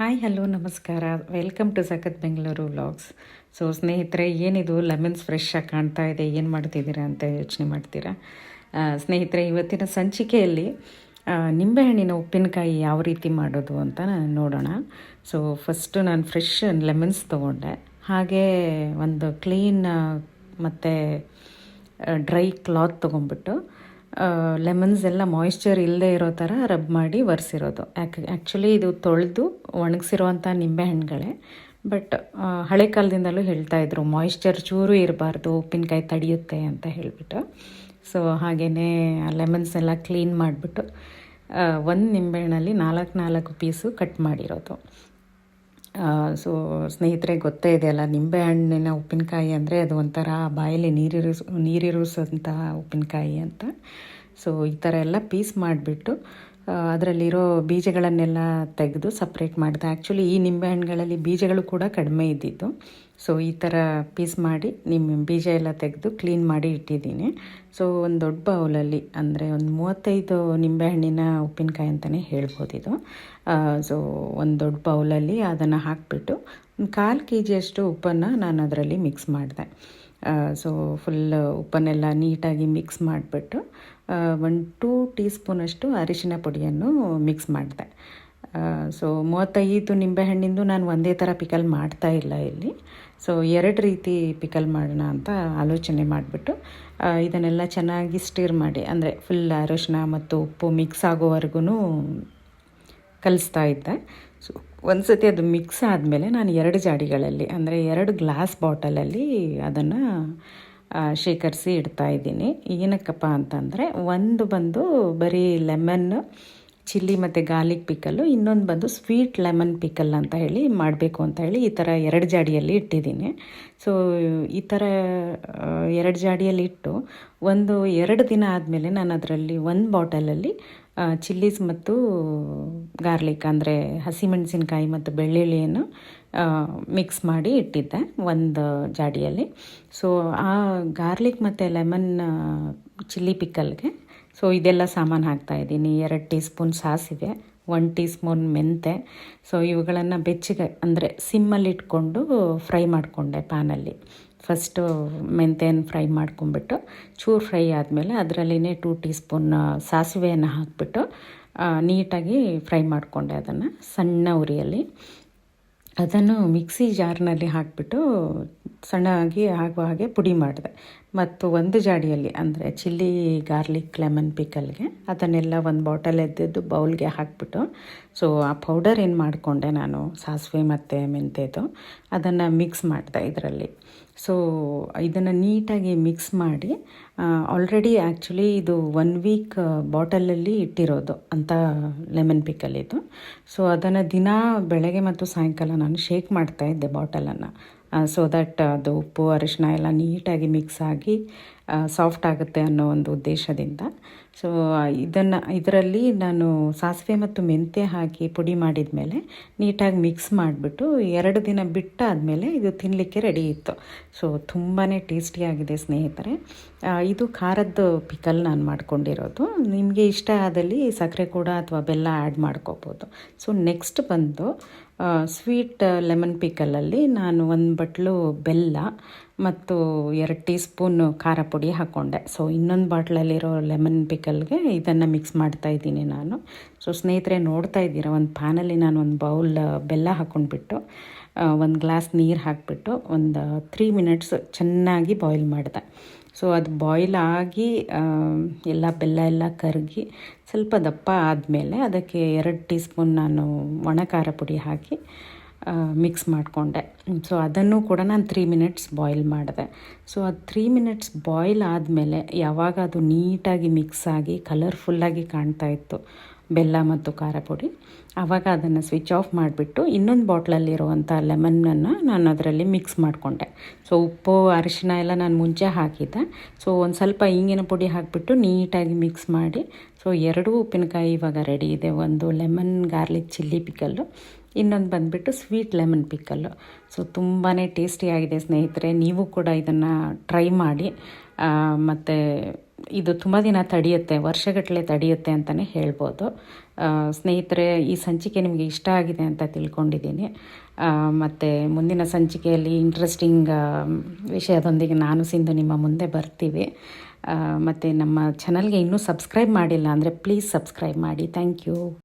Hi, hello, ನಮಸ್ಕಾರ. Welcome to ಸಖತ್ Bengaluru vlogs so ಸ್ನೇಹಿತರೆ, ಏನಿದು? ಲೆಮನ್ಸ್ ಫ್ರೆಶ್ ಆಗಿ ಕಾಣ್ತಾ ಇದೆ. ಏನು ಮಾಡ್ತಿದ್ದೀರಾ ಅಂತ ಯೋಚನೆ ಮಾಡ್ತೀರಾ? ಸ್ನೇಹಿತರೆ, ಇವತ್ತಿನ ಸಂಚಿಕೆಯಲ್ಲಿ ನಿಂಬೆಹಣ್ಣಿನ ಉಪ್ಪಿನಕಾಯಿ ಯಾವ ರೀತಿ ಮಾಡೋದು ಅಂತ ನೋಡೋಣ. ಸೊ ಫಸ್ಟು ನಾನು ಫ್ರೆಶ್ ಲೆಮನ್ಸ್ ತೊಗೊಂಡೆ. ಹಾಗೆ ಒಂದು ಕ್ಲೀನ್ ಮತ್ತು ಡ್ರೈ ಕ್ಲಾತ್ ತೊಗೊಂಬಿಟ್ಟು ಲೆಮನ್ಸ್ ಎಲ್ಲ ಮಾಯಿಶ್ಚರ್ ಇಲ್ಲದೆ ಇರೋ ಥರ ರಬ್ ಮಾಡಿ ಒರೆಸಿರೋದು. ಯಾಕೆ ಆ್ಯಕ್ಚುಲಿ ಇದು ತೊಳೆದು ಒಣಗಿಸಿರುವಂಥ ನಿಂಬೆಹಣ್ಣುಗಳೇ ಬಟ್ ಹಳೆ ಕಾಲದಿಂದಲೂ ಹೇಳ್ತಾ ಇದ್ರು ಮಾಯಿಶ್ಚರ್ ಚೂರು ಇರಬಾರ್ದು, ಉಪ್ಪಿನಕಾಯಿ ತಡೆಯುತ್ತೆ ಅಂತ ಹೇಳಿಬಿಟ್ಟು. ಸೊ ಹಾಗೆಯೇ ಲೆಮನ್ಸ್ ಎಲ್ಲ ಕ್ಲೀನ್ ಮಾಡಿಬಿಟ್ಟು ಒಂದು ನಿಂಬೆಹಣ್ಣಲ್ಲಿ ನಾಲ್ಕು ನಾಲ್ಕು ಪೀಸು ಕಟ್ ಮಾಡಿರೋದು. ಸೊ ಸ್ನೇಹಿತರೆ, ಗೊತ್ತೇ ಇದೆಯಲ್ಲ ನಿಂಬೆಹಣ್ಣಿನ ಉಪ್ಪಿನಕಾಯಿ ಅಂದರೆ ಅದು ಒಂಥರ ಬಾಯಲ್ಲಿ ನೀರಿರಿಸ್ ನೀರಿರಿಸೋಂಥ ಉಪ್ಪಿನಕಾಯಿ ಅಂತ. ಸೊ ಈ ಥರ ಎಲ್ಲ ಪೀಸ್ ಮಾಡಿಬಿಟ್ಟು ಅದರಲ್ಲಿರೋ ಬೀಜಗಳನ್ನೆಲ್ಲ ತೆಗೆದು ಸಪ್ರೇಟ್ ಮಾಡಿದೆ. ಆ್ಯಕ್ಚುಲಿ ಈ ನಿಂಬೆಹಣ್ಣುಗಳಲ್ಲಿ ಬೀಜಗಳು ಕೂಡ ಕಡಿಮೆ ಇದ್ದಿತ್ತು. ಸೊ ಈ ಥರ ಪೀಸ್ ಮಾಡಿ ನಿಮ್ಮ ಬೀಜ ಎಲ್ಲ ತೆಗೆದು ಕ್ಲೀನ್ ಮಾಡಿ ಇಟ್ಟಿದ್ದೀನಿ. ಸೊ ಒಂದು ದೊಡ್ಡ ಬೌಲಲ್ಲಿ, ಅಂದರೆ ಒಂದು ಮೂವತ್ತೈದು ನಿಂಬೆಹಣ್ಣಿನ ಉಪ್ಪಿನಕಾಯಿ ಅಂತಲೇ ಹೇಳ್ಬೋದು ಇದು. ಸೊ ಒಂದು ದೊಡ್ಡ ಬೌಲಲ್ಲಿ ಅದನ್ನು ಹಾಕಿಬಿಟ್ಟು ಕಾಲು ಕೆ ಜಿಯಷ್ಟು ಉಪ್ಪನ್ನು ನಾನು ಅದರಲ್ಲಿ ಮಿಕ್ಸ್ ಮಾಡಿದೆ. ಸೊ ಫುಲ್ ಉಪ್ಪನ್ನೆಲ್ಲ ನೀಟಾಗಿ ಮಿಕ್ಸ್ ಮಾಡಿಬಿಟ್ಟು ಒನ್ ಟೂ ಟೀ ಸ್ಪೂನಷ್ಟು ಅರಿಶಿನ ಪುಡಿಯನ್ನು ಮಿಕ್ಸ್ ಮಾಡಿದೆ. ಸೊ ಮೂವತ್ತೈದು ನಿಂಬೆಹಣ್ಣಿಂದು ನಾನು ಒಂದೇ ಥರ ಪಿಕಲ್ ಮಾಡ್ತಾ ಇಲ್ಲ ಇಲ್ಲಿ. ಸೊ ಎರಡು ರೀತಿ ಪಿಕಲ್ ಮಾಡೋಣ ಅಂತ ಆಲೋಚನೆ ಮಾಡಿಬಿಟ್ಟು ಇದನ್ನೆಲ್ಲ ಚೆನ್ನಾಗಿ ಸ್ಟಿರ್ ಮಾಡಿ, ಅಂದರೆ ಫುಲ್ ಅರಿಶಿನ ಮತ್ತು ಉಪ್ಪು ಮಿಕ್ಸ್ ಆಗೋವರೆಗೂ ಕಲಿಸ್ತಾ ಇದ್ದೆ. ಸೊ ಒಂದು ಸತಿ ಅದು ಮಿಕ್ಸ್ ಆದಮೇಲೆ ನಾನು ಎರಡು ಜಾಡಿಗಳಲ್ಲಿ, ಅಂದರೆ ಎರಡು ಗ್ಲಾಸ್ ಬಾಟಲಲ್ಲಿ ಅದನ್ನು ಶೇಖರಿಸಿ ಇಡ್ತಾ ಇದ್ದೀನಿ. ಏನಕ್ಕಪ್ಪ ಅಂತಂದರೆ, ಒಂದು ಬಂದು ಬರೀ ಲೆಮನ್ ಚಿಲ್ಲಿ ಮತ್ತು ಗಾರ್ಲಿಕ್ ಪಿಕಲ್ಲು ಇನ್ನೊಂದು ಬಂದು ಸ್ವೀಟ್ ಲೆಮನ್ ಪಿಕಲ್ ಅಂತ ಹೇಳಿ ಮಾಡಬೇಕು ಅಂತ ಹೇಳಿ ಈ ಥರ ಎರಡು ಜಾಡಿಯಲ್ಲಿ ಇಟ್ಟಿದ್ದೀನಿ. ಸೊ ಈ ಥರ ಎರಡು ಜಾಡಿಯಲ್ಲಿ ಇಟ್ಟು ಒಂದು ಎರಡು ದಿನ ಆದಮೇಲೆ ನಾನು ಅದರಲ್ಲಿ ಒಂದು ಬಾಟಲಲ್ಲಿ ಚಿಲ್ಲೀಸ್ ಮತ್ತು ಗಾರ್ಲಿಕ್ ಅಂದರೆ ಹಸಿಮೆಣಸಿನಕಾಯಿ ಮತ್ತು ಬೆಳ್ಳುಳ್ಳಿಯನ್ನು ಮಿಕ್ಸ್ ಮಾಡಿ ಇಟ್ಟಿದ್ದೆ ಒಂದು ಜಾಡಿಯಲ್ಲಿ. ಸೊ ಆ ಗಾರ್ಲಿಕ್ ಮತ್ತು ಲೆಮನ್ ಚಿಲ್ಲಿ ಪಿಕ್ಕಲ್ಗೆ ಸೊ ಇದೆಲ್ಲ ಸಾಮಾನು ಹಾಕ್ತಾಯಿದ್ದೀನಿ ಎರಡು ಟೀ ಸ್ಪೂನ್ ಸಾಸಿವೆ ಒನ್ ಟೀ ಸ್ಪೂನ್ ಮೆಂತೆ. ಸೊ ಇವುಗಳನ್ನು ಬೆಚ್ಚಗೆ, ಅಂದರೆ ಸಿಮ್ಮಲ್ಲಿ ಇಟ್ಕೊಂಡು ಫ್ರೈ ಮಾಡಿಕೊಂಡೆ ಪ್ಯಾನಲ್ಲಿ ಫಸ್ಟು ಮೆಂತೆಯನ್ನು ಫ್ರೈ ಮಾಡ್ಕೊಂಬಿಟ್ಟು, ಚೂರು ಫ್ರೈ ಆದಮೇಲೆ ಅದರಲ್ಲಿನೇ ಟೂ ಟೀ ಸ್ಪೂನ್ ಸಾಸಿವೆಯನ್ನು ಹಾಕಿಬಿಟ್ಟು ನೀಟಾಗಿ ಫ್ರೈ ಮಾಡಿಕೊಂಡೆ ಅದನ್ನು ಸಣ್ಣ ಉರಿಯಲ್ಲಿ. ಅದನ್ನು ಮಿಕ್ಸಿ ಜಾರ್ನಲ್ಲಿ ಹಾಕಿಬಿಟ್ಟು ಸಣ್ಣಾಗಿ ಆಗುವ ಹಾಗೆ ಪುಡಿ ಮಾಡಿದೆ. ಮತ್ತು ಒಂದು ಜಾಡಿಯಲ್ಲಿ, ಅಂದರೆ ಚಿಲ್ಲಿ, ಗಾರ್ಲಿಕ್, ಲೆಮನ್ ಪಿಕಲ್ಗೆ ಅದನ್ನೆಲ್ಲ ಒಂದು ಬಾಟಲ್ ಎದ್ದಿದ್ದು ಬೌಲ್ಗೆ ಹಾಕಿಬಿಟ್ಟು, ಸೊ ಆ ಪೌಡರ್ ಏನು ಮಾಡಿಕೊಂಡೆ ನಾನು, ಸಾಸಿವೆ ಮತ್ತು ಮೆಂತೆದು ಅದನ್ನು ಮಿಕ್ಸ್ ಮಾಡಿದೆ ಇದರಲ್ಲಿ. ಸೊ ಇದನ್ನು ನೀಟಾಗಿ ಮಿಕ್ಸ್ ಮಾಡಿ ಆಲ್ರೆಡಿ ಆ್ಯಕ್ಚುಲಿ ಇದು ಒನ್ ವೀಕ್ ಬಾಟಲಲ್ಲಿ ಇಟ್ಟಿರೋದು ಅಂತ ಲೆಮನ್ ಪಿಕಲ್ ಇದು. ಸೊ ಅದನ್ನು ದಿನ ಬೆಳಗ್ಗೆ ಮತ್ತು ಸಾಯಂಕಾಲ ನಾನು ಶೇಕ್ ಮಾಡ್ತಾ ಇದ್ದೆ ಬಾಟಲನ್ನು. ಸೊ ದಟ್ ಅದು ಉಪ್ಪು ಅರಿಶಿನ ಎಲ್ಲ ನೀಟಾಗಿ ಮಿಕ್ಸ್ ಆಗಿ ಸಾಫ್ಟ್ ಆಗುತ್ತೆ ಅನ್ನೋ ಒಂದು ಉದ್ದೇಶದಿಂದ. ಸೊ ಇದನ್ನು, ಇದರಲ್ಲಿ ನಾನು ಸಾಸಿವೆ ಮತ್ತು ಮೆಂತ್ಯ ಹಾಕಿ ಪುಡಿ ಮಾಡಿದ ಮೇಲೆ ನೀಟಾಗಿ ಮಿಕ್ಸ್ ಮಾಡಿಬಿಟ್ಟು ಎರಡು ದಿನ ಬಿಟ್ಟಾದಮೇಲೆ ಇದು ತಿನ್ನಲಿಕ್ಕೆ ರೆಡಿ ಇತ್ತು. ಸೊ ತುಂಬಾ ಟೇಸ್ಟಿಯಾಗಿದೆ ಸ್ನೇಹಿತರೆ. ಇದು ಖಾರದ ಪಿಕಲ್ ನಾನು ಮಾಡ್ಕೊಂಡಿರೋದು. ನಿಮಗೆ ಇಷ್ಟ ಆದಲ್ಲಿ ಸಕ್ಕರೆ ಕೂಡ ಅಥವಾ ಬೆಲ್ಲ ಆ್ಯಡ್ ಮಾಡ್ಕೋಬೋದು. ಸೊ ನೆಕ್ಸ್ಟ್ ಬಂದು ಸ್ವೀಟ್ ಲೆಮನ್ ಪಿಕಲಲ್ಲಿ ನಾನು ಒಂದು ಬಟ್ಲು ಬೆಲ್ಲ ಮತ್ತು ಎರಡು ಟೀ ಸ್ಪೂನ್ ಖಾರ ಪುಡಿ ಹಾಕ್ಕೊಂಡೆ ಸೊ ಇನ್ನೊಂದು ಬಾಟ್ಲಲ್ಲಿರೋ ಲೆಮನ್ ಪಿಕಲ್ಗೆ ಇದನ್ನು ಮಿಕ್ಸ್ ಮಾಡ್ತಾ ಇದ್ದೀನಿ ನಾನು. ಸೊ ಸ್ನೇಹಿತರೆ, ನೋಡ್ತಾ ಇದ್ದೀರಾ, ಒಂದು ಪ್ಯಾನಲ್ಲಿ ನಾನು ಒಂದು ಬೌಲ್ ಬೆಲ್ಲ ಹಾಕ್ಕೊಂಡ್ಬಿಟ್ಟು ಒಂದು ಗ್ಲಾಸ್ ನೀರು ಹಾಕಿಬಿಟ್ಟು, ಒಂದು ತ್ರೀ ಮಿನಿಟ್ಸ್ ಚೆನ್ನಾಗಿ ಬಾಯ್ಲ್ ಮಾಡಿದೆ. ಸೊ ಅದು ಬಾಯ್ಲ್ ಆಗಿ ಎಲ್ಲ ಬೆಲ್ಲ ಎಲ್ಲ ಕರಗಿ ಸ್ವಲ್ಪ ದಪ್ಪ ಆದಮೇಲೆ ಅದಕ್ಕೆ ಎರಡು ಟೀ ಸ್ಪೂನ್ ನಾನು ಒಣ ಖಾರ ಪುಡಿ ಹಾಕಿ ಮಿಕ್ಸ್ ಮಾಡಿಕೊಂಡೆ. ಸೊ ಅದನ್ನು ಕೂಡ ನಾನು ತ್ರೀ ಮಿನಿಟ್ಸ್ ಬಾಯ್ಲ್ ಮಾಡಿದೆ. ಸೊ ಅದು ತ್ರೀ ಮಿನಿಟ್ಸ್ ಬಾಯ್ಲ್ ಆದಮೇಲೆ ಯಾವಾಗ ಅದು ನೀಟಾಗಿ ಮಿಕ್ಸ್ ಆಗಿ ಕಲರ್ಫುಲ್ಲಾಗಿ ಕಾಣ್ತಾ ಇತ್ತು ಬೆಲ್ಲ ಮತ್ತು ಖಾರ ಪುಡಿ. ಆವಾಗ ಅದನ್ನು ಸ್ವಿಚ್ ಆಫ್ ಮಾಡಿಬಿಟ್ಟು ಇನ್ನೊಂದು ಬಾಟ್ಲಲ್ಲಿರುವಂಥ ಲೆಮನನ್ನು ನಾನು ಅದರಲ್ಲಿ ಮಿಕ್ಸ್ ಮಾಡಿಕೊಂಡೆ. ಸೊ ಉಪ್ಪು ಅರಿಶಿನ ಎಲ್ಲ ನಾನು ಮುಂಚೆ ಹಾಕಿದ್ದೆ. ಸೊ ಒಂದು ಸ್ವಲ್ಪ ಇಂಗಿನ ಪುಡಿ ಹಾಕಿಬಿಟ್ಟು ನೀಟಾಗಿ ಮಿಕ್ಸ್ ಮಾಡಿ. ಸೊ ಎರಡೂ ಉಪ್ಪಿನಕಾಯಿ ಇವಾಗ ರೆಡಿ ಇದೆ. ಒಂದು ಲೆಮನ್ ಗಾರ್ಲಿಕ್ ಚಿಲ್ಲಿ ಪಿಕಲ್ಲು ಇನ್ನೊಂದು ಬಂದುಬಿಟ್ಟು ಸ್ವೀಟ್ ಲೆಮನ್ ಪಿಕಲ್ಲು ಸೊ ತುಂಬಾ ಟೇಸ್ಟಿಯಾಗಿದೆ ಸ್ನೇಹಿತರೆ. ನೀವು ಕೂಡ ಇದನ್ನು ಟ್ರೈ ಮಾಡಿ. ಮತ್ತು ಇದು ತುಂಬ ದಿನ ತಡೆಯುತ್ತೆ ವರ್ಷಗಟ್ಟಲೆ ತಡೆಯುತ್ತೆ ಅಂತಲೇ ಹೇಳ್ಬೋದು. ಸ್ನೇಹಿತರೆ, ಈ ಸಂಚಿಕೆ ನಿಮಗೆ ಇಷ್ಟ ಆಗಿದೆ ಅಂತ ತಿಳ್ಕೊಂಡಿದ್ದೀನಿ. ಮತ್ತು ಮುಂದಿನ ಸಂಚಿಕೆಯಲ್ಲಿ ಇಂಟ್ರೆಸ್ಟಿಂಗ್ ವಿಷಯದೊಂದಿಗೆ ನಾನು ಸಿಂಧು ನಿಮ್ಮ ಮುಂದೆ ಬರ್ತೀವಿ. ಮತ್ತು ನಮ್ಮ ಚಾನಲ್ಗೆ ಇನ್ನೂ ಸಬ್ಸ್ಕ್ರೈಬ್ ಮಾಡಿಲ್ಲ ಅಂದರೆ ಪ್ಲೀಸ್ ಸಬ್ಸ್ಕ್ರೈಬ್ ಮಾಡಿ. Thank you